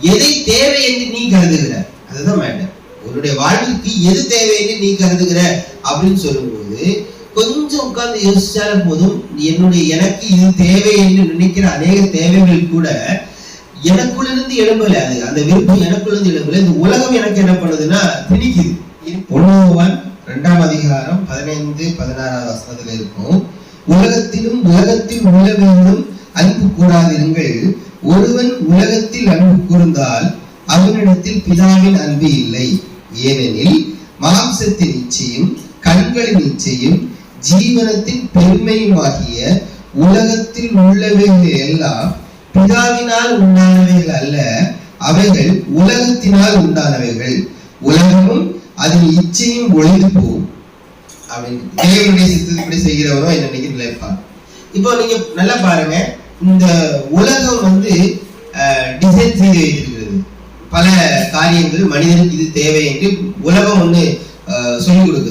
எதை தேவை என்று நீ கருதுகிற? அதுதான் மேட்டர் உன்னுடைய வாழ்விற்கு எது தேவை என்று நீ கருதுகிற? அப்படின்னு சொல்லும்போது கொஞ்சம் உட்கார்ந்து யோசிச்சாலும் போதும் என்னுடைய எனக்கு இது தேவை என்று நினைக்கிற அநேக தேவைகள் கூட எனக்குள்ள இருந்து எழும்பல. அது அந்த விருப்பம் எனக்குள்ள இருந்து எழும்பல. இந்த உலகம் எனக்கு என்ன பண்ணுதுன்னா திணிக்குது. ஒன்றுவன் இரண்டாம் அதிகாரம் பதினைந்து பதினாறாவது வசனத்துல இருக்கும். உலகத்திலும் உலகத்தில் உள்ளவர்களும் அன்பு கூடாதிருங்கள். ஒருவன் உலகத்தில் அன்பு கூர்ந்தால் அவனிடத்தில் பிதாவின் அன்பு இல்லை. ஏனெனில் மாம்சத்தின் இச்சையும் கண்களின் இச்சையும் ஜீவனத்தின் பெருமையுமாகிய உலகத்தில் உள்ளவைகள் எல்லாம் பிதாவினால் உண்டானவைகள் அல்ல அவைகள் உலகத்தினால் உண்டானவைகள். உலகமும் அதன் இச்சையும் ஒளிந்து போகும். அப்படின்னு தேவனுடைய சித்தப்படி செய்கிறவரும் என்னைக்கு நிலைப்பார். இப்போ நீங்க நல்லா பாருங்க. இந்த உலகம் வந்து டிசைன் செய்து வைத்திருக்கிறது. பல காரியங்கள் மனிதனுக்கு இது தேவை என்று உலகம் ஒன்று சொல்லிக் கொடுக்குது.